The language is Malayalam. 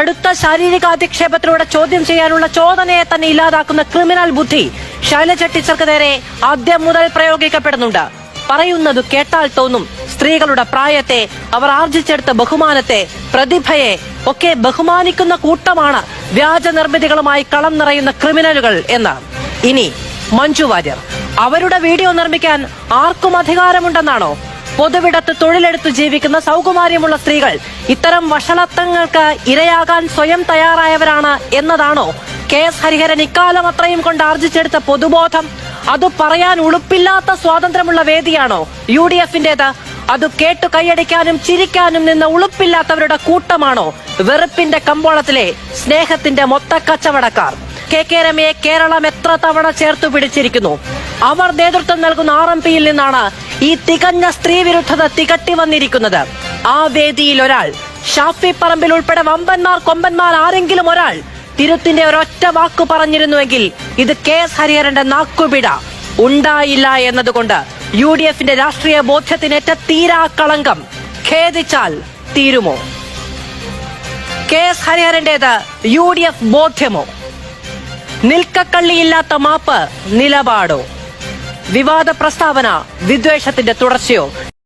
കടുത്ത ശാരീരിക അധിക്ഷേപത്തിലൂടെ ചോദ്യം ചെയ്യാനുള്ള ചോദനയെ തന്നെ ഇല്ലാതാക്കുന്ന ക്രിമിനൽ ബുദ്ധി ശൈലജ ടീച്ചർക്ക് നേരെ ആദ്യം മുതൽ പ്രയോഗിക്കപ്പെടുന്നുണ്ട്. പറയുന്നത് കേട്ടാൽ തോന്നും സ്ത്രീകളുടെ പ്രായത്തെ അവർ ആർജിച്ചെടുത്ത ബഹുമാനത്തെ പ്രതിഭയെ ഒക്കെ ബഹുമാനിക്കുന്ന കൂട്ടമാണ് വ്യാജ നിർമ്മിതികളുമായി കളം നിറയുന്ന ക്രിമിനലുകൾ എന്ന്. ഇനി മഞ്ജു വാര്യർ അവരുടെ വീഡിയോ നിർമ്മിക്കാൻ ആർക്കും അധികാരമുണ്ടെന്നാണോ പൊതുവിടത്ത് തൊഴിലെടുത്ത് ജീവിക്കുന്ന സൗകുമാര്യമുള്ള സ്ത്രീകൾ ഇത്തരം വഷളത്വങ്ങൾക്ക് ഇരയാകാൻ സ്വയം തയ്യാറായവരാണ് എന്നതാണോ? കെ എസ് ഹരിഹരൻ ഇക്കാലം അത്രയും കൊണ്ട് ആർജിച്ചെടുത്ത പൊതുബോധം? അത് പറയാൻ ഉളുപ്പില്ലാത്ത സ്വാതന്ത്ര്യമുള്ള വേദിയാണോ? യു ഡി എഫിന്റേത് അത് കേട്ടു കൈയടിക്കാനും ചിരിക്കാനും നിന്ന ഉളുപ്പില്ലാത്തവരുടെ കൂട്ടമാണോ? വെറുപ്പിന്റെ കമ്പോളത്തിലെ സ്നേഹത്തിന്റെ മൊത്ത കച്ചവടക്കാർ കെ കെ രമയെ കേരളം എത്ര തവണ ചേർത്തു പിടിച്ചിരിക്കുന്നു? അവർ നേതൃത്വം നൽകുന്ന ആർ എം പിയിൽ നിന്നാണ് ഈ തികഞ്ഞ സ്ത്രീ വിരുദ്ധത തികട്ടി വന്നിരിക്കുന്നത്. ആ വേദിയിൽ ഒരാൾ ഷാഫി പറമ്പിൽ ഉൾപ്പെടെ വമ്പന്മാർ കൊമ്പന്മാർ ആരെങ്കിലും ഒരാൾ തിരുത്തിന്റെ ഒരൊറ്റ വാക്കു പറഞ്ഞിരുന്നുവെങ്കിൽ ഇത് കെ എസ് ഹരിഹരന്റെ നാക്കുപിട. ഉണ്ടായില്ല എന്നതുകൊണ്ട് യു ഡി എഫിന്റെ രാഷ്ട്രീയ ബോധ്യത്തിനേറ്റ തീരാ കളങ്കം ഖേദിച്ചാൽ തീരുമോ? കെ എസ് ഹരിഹരന്റേത് യു ഡി എഫ് ബോധ്യമോ? നിൽക്കക്കള്ളിയില്ലാത്ത മാപ്പ് നിലപാടോ? വിവാദ പ്രസ്താവന വിദ്വേഷത്തിന്റെ തുടർച്ചയോ